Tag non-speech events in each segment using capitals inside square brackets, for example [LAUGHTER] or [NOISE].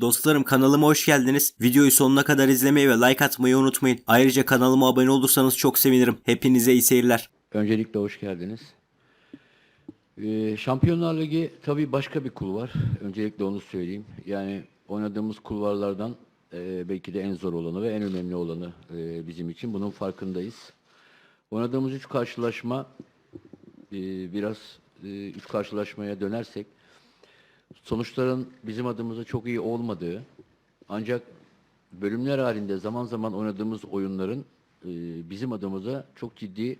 Dostlarım kanalıma hoş geldiniz. Videoyu sonuna kadar izlemeyi ve like atmayı unutmayın. Ayrıca kanalıma abone olursanız çok sevinirim. Hepinize iyi seyirler. Öncelikle hoş geldiniz. Ee, Şampiyonlar Ligi tabii başka bir kulvar. Öncelikle onu söyleyeyim. Yani oynadığımız kulvarlardan e, belki de en zor olanı ve en önemli olanı e, bizim için. Bunun farkındayız. Oynadığımız üç karşılaşma e, biraz e, üç karşılaşmaya dönersek sonuçların bizim adımıza çok iyi olmadığı ancak bölümler halinde zaman zaman oynadığımız oyunların e, bizim adımıza çok ciddi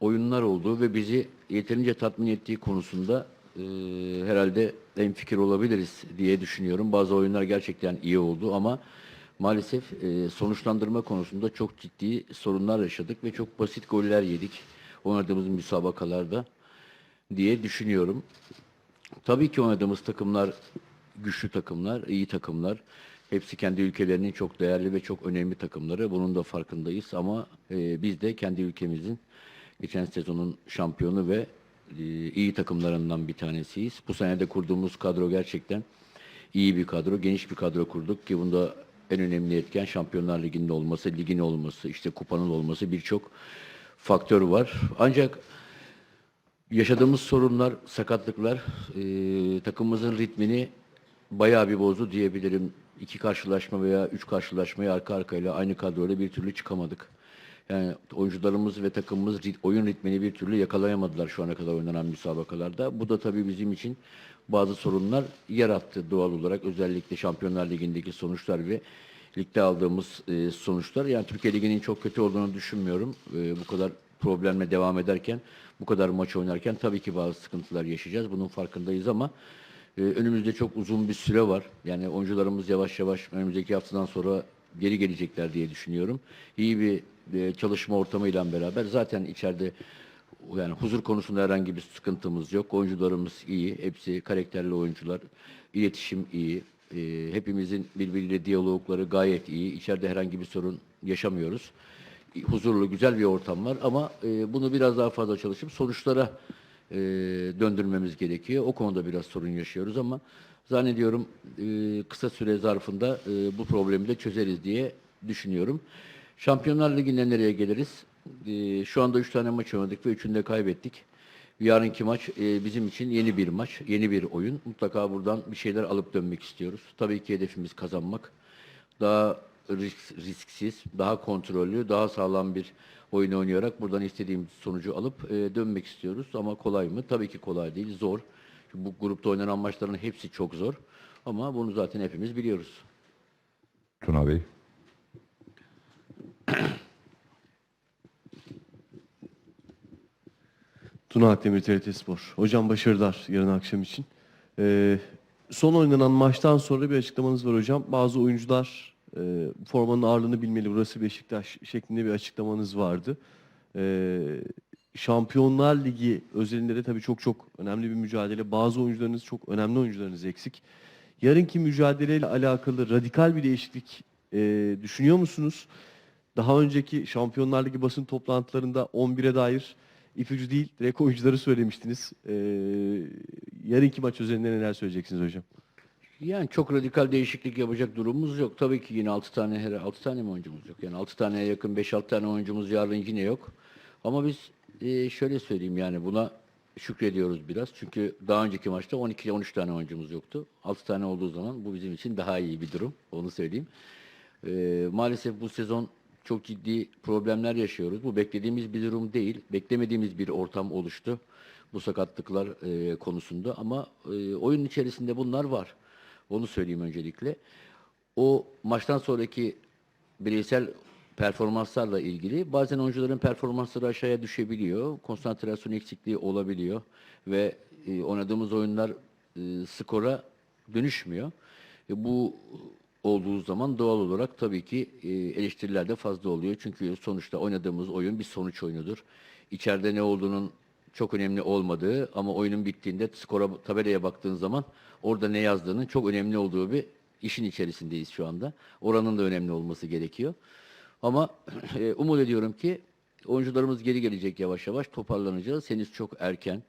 oyunlar olduğu ve bizi yeterince tatmin ettiği konusunda e, herhalde en fikir olabiliriz diye düşünüyorum. Bazı oyunlar gerçekten iyi oldu ama maalesef e, sonuçlandırma konusunda çok ciddi sorunlar yaşadık ve çok basit goller yedik oynadığımız müsabakalarda diye düşünüyorum. Tabii ki oynadığımız takımlar güçlü takımlar, iyi takımlar. Hepsi kendi ülkelerinin çok değerli ve çok önemli takımları. Bunun da farkındayız ama e, biz de kendi ülkemizin geçen sezonun şampiyonu ve e, iyi takımlarından bir tanesiyiz. Bu sene de kurduğumuz kadro gerçekten iyi bir kadro, geniş bir kadro kurduk ki bunda en önemli etken Şampiyonlar Ligi'nde olması, ligin olması, işte kupanın olması birçok faktör var. Ancak Yaşadığımız sorunlar, sakatlıklar e, takımımızın ritmini bayağı bir bozdu diyebilirim. İki karşılaşma veya üç karşılaşmayı arka arkayla aynı kadroyla bir türlü çıkamadık. Yani oyuncularımız ve takımımız rit- oyun ritmini bir türlü yakalayamadılar şu ana kadar oynanan müsabakalarda. Bu da tabii bizim için bazı sorunlar yarattı doğal olarak. Özellikle Şampiyonlar Ligi'ndeki sonuçlar ve ligde aldığımız e, sonuçlar. Yani Türkiye Ligi'nin çok kötü olduğunu düşünmüyorum. E, bu kadar problemle devam ederken, bu kadar maç oynarken tabii ki bazı sıkıntılar yaşayacağız. Bunun farkındayız ama e, önümüzde çok uzun bir süre var. Yani oyuncularımız yavaş yavaş önümüzdeki haftadan sonra geri gelecekler diye düşünüyorum. İyi bir e, çalışma ortamıyla beraber zaten içeride yani huzur konusunda herhangi bir sıkıntımız yok. Oyuncularımız iyi. Hepsi karakterli oyuncular. İletişim iyi. E, hepimizin birbiriyle diyalogları gayet iyi. İçeride herhangi bir sorun yaşamıyoruz. Huzurlu, güzel bir ortam var ama e, bunu biraz daha fazla çalışıp sonuçlara e, döndürmemiz gerekiyor. O konuda biraz sorun yaşıyoruz ama zannediyorum e, kısa süre zarfında e, bu problemi de çözeriz diye düşünüyorum. Şampiyonlar Ligi'nde nereye geliriz? E, şu anda üç tane maç oynadık ve üçünü de kaybettik. Yarınki maç e, bizim için yeni bir maç, yeni bir oyun. Mutlaka buradan bir şeyler alıp dönmek istiyoruz. Tabii ki hedefimiz kazanmak. Daha risk- risksiz, daha kontrollü, daha sağlam bir oyun oynayarak buradan istediğimiz sonucu alıp e, dönmek istiyoruz. Ama kolay mı? Tabii ki kolay değil, zor. Çünkü bu grupta oynanan maçların hepsi çok zor. Ama bunu zaten hepimiz biliyoruz. Tuna Bey. [CLEARS THROAT] Tuna Akdemir TRT Spor. Hocam başarılar yarın akşam için. Ee, son oynanan maçtan sonra bir açıklamanız var hocam. Bazı oyuncular e, formanın ağırlığını bilmeli. Burası Beşiktaş şeklinde bir açıklamanız vardı. Ee, Şampiyonlar Ligi özelinde de tabii çok çok önemli bir mücadele. Bazı oyuncularınız çok önemli oyuncularınız eksik. Yarınki mücadeleyle alakalı radikal bir değişiklik e, düşünüyor musunuz? Daha önceki Şampiyonlar Ligi basın toplantılarında 11'e dair ipucu değil, direkt oyuncuları söylemiştiniz. Ee, yarınki maç üzerinde neler söyleyeceksiniz hocam? Yani çok radikal değişiklik yapacak durumumuz yok. Tabii ki yine 6 tane her 6 tane mi oyuncumuz yok? Yani 6 taneye yakın 5-6 tane oyuncumuz yarın yine yok. Ama biz e, şöyle söyleyeyim yani buna şükrediyoruz biraz. Çünkü daha önceki maçta 12-13 tane oyuncumuz yoktu. 6 tane olduğu zaman bu bizim için daha iyi bir durum. Onu söyleyeyim. E, maalesef bu sezon çok ciddi problemler yaşıyoruz. Bu beklediğimiz bir durum değil. Beklemediğimiz bir ortam oluştu bu sakatlıklar e, konusunda ama e, oyun içerisinde bunlar var. Onu söyleyeyim öncelikle. O maçtan sonraki bireysel performanslarla ilgili bazen oyuncuların performansları aşağıya düşebiliyor. Konsantrasyon eksikliği olabiliyor ve e, oynadığımız oyunlar e, skora dönüşmüyor. E, bu olduğu zaman doğal olarak tabii ki e, eleştiriler de fazla oluyor. Çünkü sonuçta oynadığımız oyun bir sonuç oyunudur. İçeride ne olduğunun çok önemli olmadığı ama oyunun bittiğinde skora tabelaya baktığın zaman orada ne yazdığının çok önemli olduğu bir işin içerisindeyiz şu anda. Oranın da önemli olması gerekiyor. Ama [CLEARS THROAT] e, umut ediyorum ki oyuncularımız geri gelecek yavaş yavaş toparlanacağız. Henüz çok erken.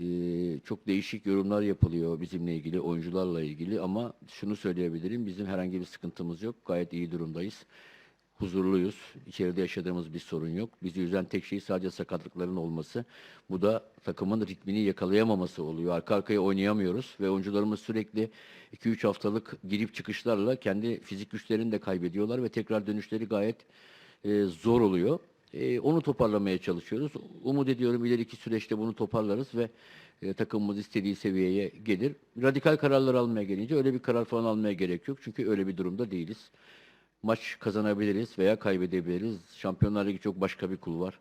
Ee, çok değişik yorumlar yapılıyor bizimle ilgili, oyuncularla ilgili ama şunu söyleyebilirim, bizim herhangi bir sıkıntımız yok. Gayet iyi durumdayız. Huzurluyuz. İçeride yaşadığımız bir sorun yok. Bizi üzen tek şey sadece sakatlıkların olması. Bu da takımın ritmini yakalayamaması oluyor. Arka arkaya oynayamıyoruz ve oyuncularımız sürekli 2-3 haftalık girip çıkışlarla kendi fizik güçlerini de kaybediyorlar ve tekrar dönüşleri gayet e, zor oluyor. E, onu toparlamaya çalışıyoruz. Umut ediyorum ileriki süreçte bunu toparlarız ve e, takımımız istediği seviyeye gelir. Radikal kararlar almaya gelince öyle bir karar falan almaya gerek yok. Çünkü öyle bir durumda değiliz. Maç kazanabiliriz veya kaybedebiliriz. Şampiyonlar Ligi çok başka bir kul var.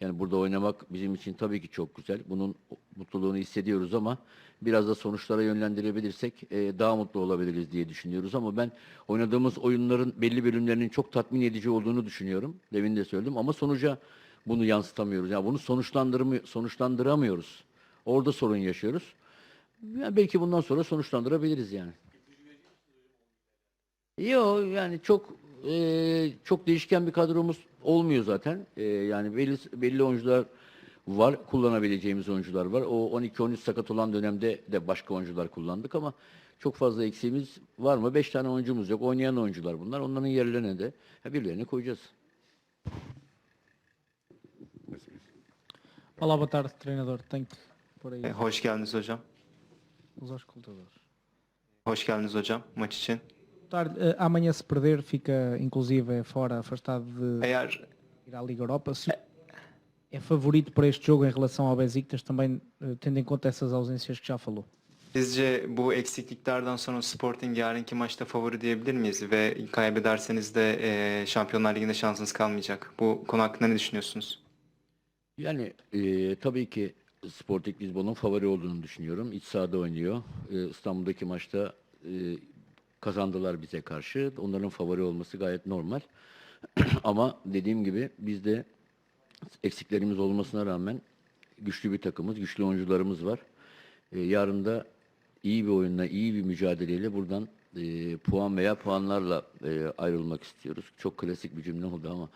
Yani burada oynamak bizim için tabii ki çok güzel. Bunun mutluluğunu hissediyoruz ama biraz da sonuçlara yönlendirebilirsek e, daha mutlu olabiliriz diye düşünüyoruz. Ama ben oynadığımız oyunların belli bölümlerinin çok tatmin edici olduğunu düşünüyorum. Demin de söyledim ama sonuca bunu yansıtamıyoruz. Yani bunu sonuçlandıramıyoruz. Orada sorun yaşıyoruz. Yani belki bundan sonra sonuçlandırabiliriz yani. Yok yani çok e, çok değişken bir kadromuz olmuyor zaten. E, yani belli belli oyuncular var, kullanabileceğimiz oyuncular var. O 12-13 sakat olan dönemde de başka oyuncular kullandık ama çok fazla eksiğimiz var mı? 5 tane oyuncumuz yok. Oynayan oyuncular bunlar. Onların yerlerine de ha, birilerine koyacağız. Olá, boa tarde, treinador. Tenho que pôr aí Hoş geldiniz hocam. Hoş geldiniz hocam maç için. Tarde. Eh, amanhã se perder fica inclusive fora, afastado de Eğer ir à Liga Europa. Se é favorito para este jogo em relação ao Besiktas também eh, tendo em conta essas ausências que já falou. sizce bu eksikliklerden sonra Sporting yarınki maçta favori diyebilir miyiz? Ve kaybederseniz de e, Şampiyonlar Ligi'nde şansınız kalmayacak. Bu konu hakkında ne düşünüyorsunuz? Yani e, tabii ki Sporting Lisbon'un favori olduğunu düşünüyorum. İç sahada oynuyor. E, İstanbul'daki maçta e, kazandılar bize karşı. Onların favori olması gayet normal. [CLEARS THROAT] Ama dediğim gibi biz de eksiklerimiz olmasına rağmen güçlü bir takımız, güçlü oyuncularımız var. E, yarın da iyi bir oyunla, iyi bir mücadeleyle buradan e, puan veya puanlarla e, ayrılmak istiyoruz. Çok klasik bir cümle oldu ama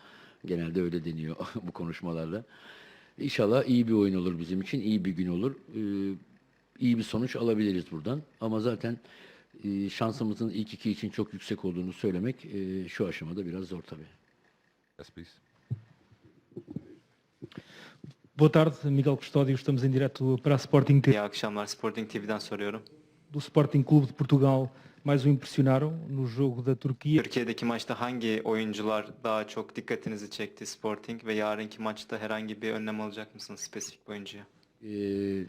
genelde öyle deniyor [LAUGHS] bu konuşmalarla. İnşallah iyi bir oyun olur bizim için, iyi bir gün olur. E, iyi bir sonuç alabiliriz buradan. Ama zaten e, şansımızın ilk iki için çok yüksek olduğunu söylemek e, şu aşamada biraz zor tabii. Yes, please. Boa tarde, Miguel Custódio. Estamos em direto para a Sporting TV İyi akşamlar Sporting TV'den soruyorum. do Sporting Clube de Portugal. Mais o impressionaram no jogo da Turquia. Türkiye'deki maçta hangi oyuncular daha çok dikkatinizi çekti Sporting ve yarınki maçta herhangi bir önlem alacak mısınız spesifik bir oyuncuya? Ee,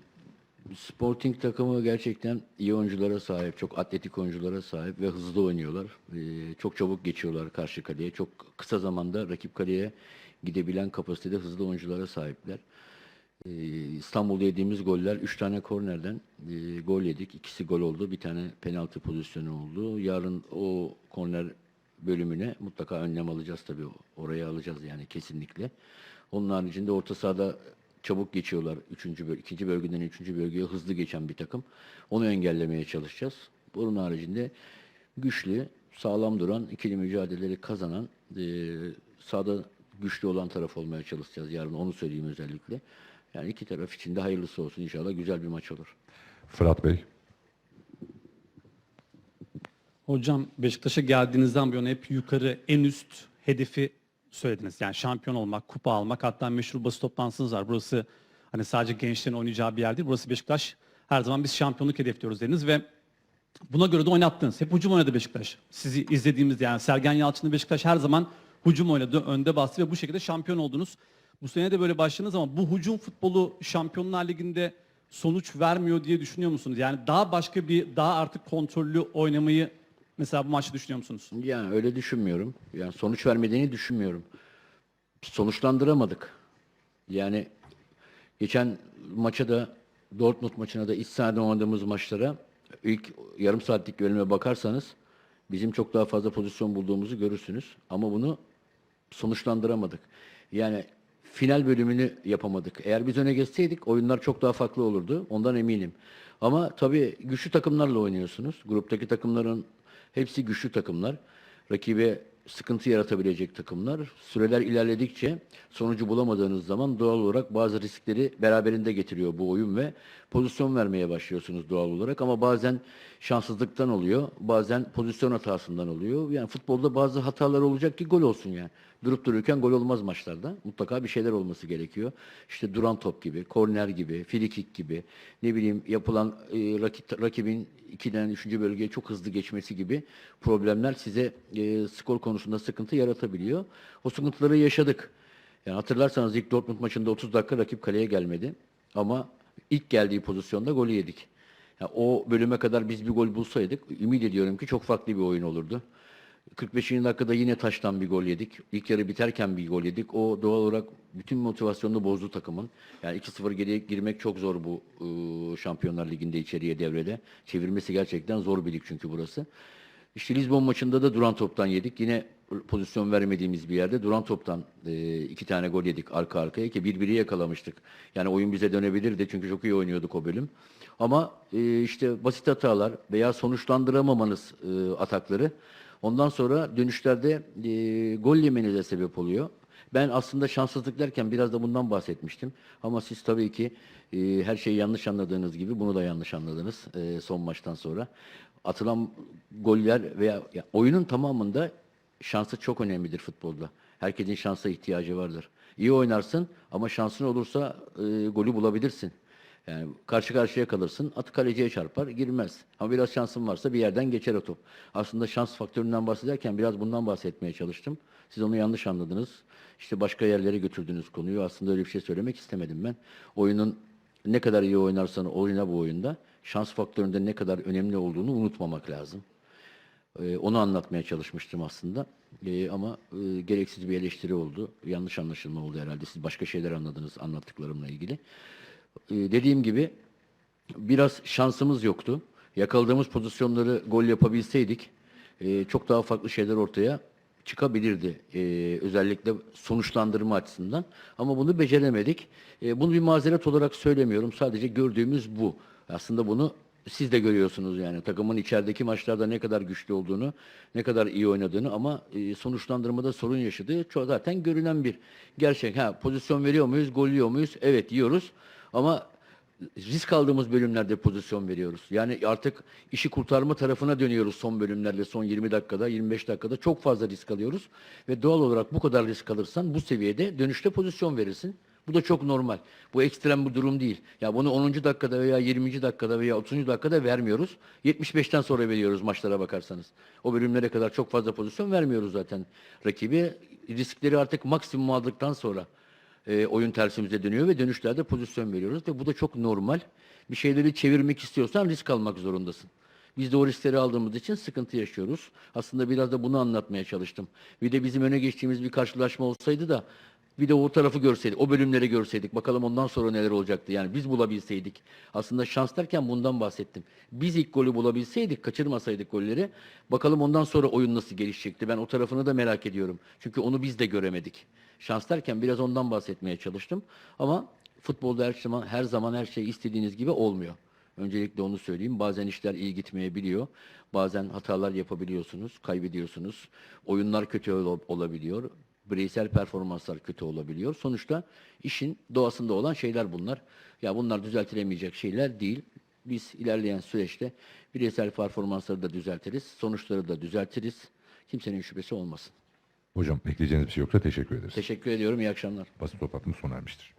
Sporting takımı gerçekten iyi oyunculara sahip, çok atletik oyunculara sahip ve hızlı oynuyorlar. Ee, çok çabuk geçiyorlar karşı kaleye. Çok kısa zamanda rakip kaleye gidebilen kapasitede hızlı oyunculara sahipler. Ee, İstanbul'da yediğimiz goller 3 tane kornerden e, gol yedik. İkisi gol oldu. Bir tane penaltı pozisyonu oldu. Yarın o korner bölümüne mutlaka önlem alacağız tabii. Oraya alacağız yani kesinlikle. Onun haricinde orta sahada çabuk geçiyorlar. Üçüncü böl ikinci bölgeden üçüncü bölgeye hızlı geçen bir takım. Onu engellemeye çalışacağız. Bunun haricinde güçlü, sağlam duran, ikili mücadeleleri kazanan, e, sahada güçlü olan taraf olmaya çalışacağız. Yarın onu söyleyeyim özellikle. Yani iki taraf için de hayırlısı olsun inşallah. Güzel bir maç olur. Fırat Bey. Hocam Beşiktaş'a geldiğinizden bu yana hep yukarı en üst hedefi söylediniz. Yani şampiyon olmak, kupa almak hatta meşhur basın toplantınız var. Burası hani sadece gençlerin oynayacağı bir yer değil. Burası Beşiktaş. Her zaman biz şampiyonluk hedefliyoruz dediniz ve buna göre de oynattınız. Hep hücum oynadı Beşiktaş. Sizi izlediğimizde yani Sergen Yalçın'ın Beşiktaş her zaman hücum oynadı, önde bastı ve bu şekilde şampiyon oldunuz. Bu sene de böyle başladınız ama bu hücum futbolu Şampiyonlar Ligi'nde sonuç vermiyor diye düşünüyor musunuz? Yani daha başka bir, daha artık kontrollü oynamayı mesela bu maçta düşünüyor musunuz? Yani öyle düşünmüyorum. Yani sonuç vermediğini düşünmüyorum. Sonuçlandıramadık. Yani geçen maça da Dortmund maçına da iç sahada oynadığımız maçlara ilk yarım saatlik bölüme bakarsanız bizim çok daha fazla pozisyon bulduğumuzu görürsünüz. Ama bunu sonuçlandıramadık. Yani final bölümünü yapamadık. Eğer biz öne geçseydik oyunlar çok daha farklı olurdu. Ondan eminim. Ama tabii güçlü takımlarla oynuyorsunuz. Gruptaki takımların hepsi güçlü takımlar. Rakibe sıkıntı yaratabilecek takımlar. Süreler ilerledikçe sonucu bulamadığınız zaman doğal olarak bazı riskleri beraberinde getiriyor bu oyun ve pozisyon vermeye başlıyorsunuz doğal olarak ama bazen şanssızlıktan oluyor, bazen pozisyon hatasından oluyor. Yani futbolda bazı hatalar olacak ki gol olsun yani. Durup dururken gol olmaz maçlarda. Mutlaka bir şeyler olması gerekiyor. İşte duran top gibi, korner gibi, frikik gibi, ne bileyim yapılan e, rakip, rakibin ikiden üçüncü bölgeye çok hızlı geçmesi gibi problemler size e, skor konusunda sıkıntı yaratabiliyor. O sıkıntıları yaşadık. Yani hatırlarsanız ilk Dortmund maçında 30 dakika rakip kaleye gelmedi. Ama ilk geldiği pozisyonda golü yedik. Yani o bölüme kadar biz bir gol bulsaydık ümit ediyorum ki çok farklı bir oyun olurdu. 45. dakikada yine taştan bir gol yedik. İlk yarı biterken bir gol yedik. O doğal olarak bütün motivasyonunu bozdu takımın. Yani 2-0 geriye girmek çok zor bu ıı, Şampiyonlar Ligi'nde içeriye devrede. Çevirmesi gerçekten zor bir lig çünkü burası. İşte Lizbon maçında da duran toptan yedik. Yine pozisyon vermediğimiz bir yerde duran toptan e, iki tane gol yedik arka arkaya ki birbiri yakalamıştık. Yani oyun bize dönebilirdi çünkü çok iyi oynuyorduk o bölüm. Ama e, işte basit hatalar veya sonuçlandıramamanız e, atakları ondan sonra dönüşlerde e, gol yemenize sebep oluyor. Ben aslında şanssızlık derken biraz da bundan bahsetmiştim. Ama siz tabii ki e, her şeyi yanlış anladığınız gibi bunu da yanlış anladınız e, son maçtan sonra. Atılan goller veya ya, oyunun tamamında şansı çok önemlidir futbolda. Herkesin şansa ihtiyacı vardır. İyi oynarsın ama şansın olursa e, golü bulabilirsin. Yani karşı karşıya kalırsın, atı kaleciye çarpar, girmez. Ama biraz şansın varsa bir yerden geçer o top. Aslında şans faktöründen bahsederken biraz bundan bahsetmeye çalıştım. Siz onu yanlış anladınız. İşte başka yerlere götürdünüz konuyu. Aslında öyle bir şey söylemek istemedim ben. Oyunun ne kadar iyi oynarsan oyna bu oyunda, şans faktöründe ne kadar önemli olduğunu unutmamak lazım. Ee, onu anlatmaya çalışmıştım aslında. Ee, ama e, gereksiz bir eleştiri oldu. Yanlış anlaşılma oldu herhalde. Siz başka şeyler anladınız anlattıklarımla ilgili. Ee, dediğim gibi biraz şansımız yoktu. Yakaladığımız pozisyonları gol yapabilseydik e, çok daha farklı şeyler ortaya çıkabilirdi. E, özellikle sonuçlandırma açısından. Ama bunu beceremedik. E, bunu bir mazeret olarak söylemiyorum. Sadece gördüğümüz bu. Aslında bunu siz de görüyorsunuz yani takımın içerideki maçlarda ne kadar güçlü olduğunu, ne kadar iyi oynadığını ama e, sonuçlandırmada sorun yaşadığı çok zaten görünen bir gerçek. Ha pozisyon veriyor muyuz, gol muyuz? Evet yiyoruz ama risk aldığımız bölümlerde pozisyon veriyoruz. Yani artık işi kurtarma tarafına dönüyoruz son bölümlerde, son 20 dakikada, 25 dakikada çok fazla risk alıyoruz ve doğal olarak bu kadar risk alırsan bu seviyede dönüşte pozisyon verirsin. Bu da çok normal. Bu ekstrem bir durum değil. Ya bunu 10. dakikada veya 20. dakikada veya 30. dakikada vermiyoruz. 75'ten sonra veriyoruz maçlara bakarsanız. O bölümlere kadar çok fazla pozisyon vermiyoruz zaten rakibi. Riskleri artık maksimum aldıktan sonra e, oyun tersimize dönüyor ve dönüşlerde pozisyon veriyoruz ve bu da çok normal. Bir şeyleri çevirmek istiyorsan risk almak zorundasın. Biz de o riskleri aldığımız için sıkıntı yaşıyoruz. Aslında biraz da bunu anlatmaya çalıştım. Bir de bizim öne geçtiğimiz bir karşılaşma olsaydı da bir de o tarafı görseydik, o bölümleri görseydik. Bakalım ondan sonra neler olacaktı. Yani biz bulabilseydik. Aslında şans derken bundan bahsettim. Biz ilk golü bulabilseydik, kaçırmasaydık golleri. Bakalım ondan sonra oyun nasıl gelişecekti. Ben o tarafını da merak ediyorum. Çünkü onu biz de göremedik. Şans derken biraz ondan bahsetmeye çalıştım. Ama futbolda her zaman her zaman her şey istediğiniz gibi olmuyor. Öncelikle onu söyleyeyim. Bazen işler iyi gitmeyebiliyor. Bazen hatalar yapabiliyorsunuz, kaybediyorsunuz. Oyunlar kötü ol- olabiliyor. Bireysel performanslar kötü olabiliyor. Sonuçta işin doğasında olan şeyler bunlar. Ya bunlar düzeltilemeyecek şeyler değil. Biz ilerleyen süreçte bireysel performansları da düzeltiriz, sonuçları da düzeltiriz. Kimsenin şüphesi olmasın. Hocam ekleyeceğiniz bir şey yoksa teşekkür ederiz. Teşekkür ediyorum. İyi akşamlar. Basit top hattımız sona ermiştir.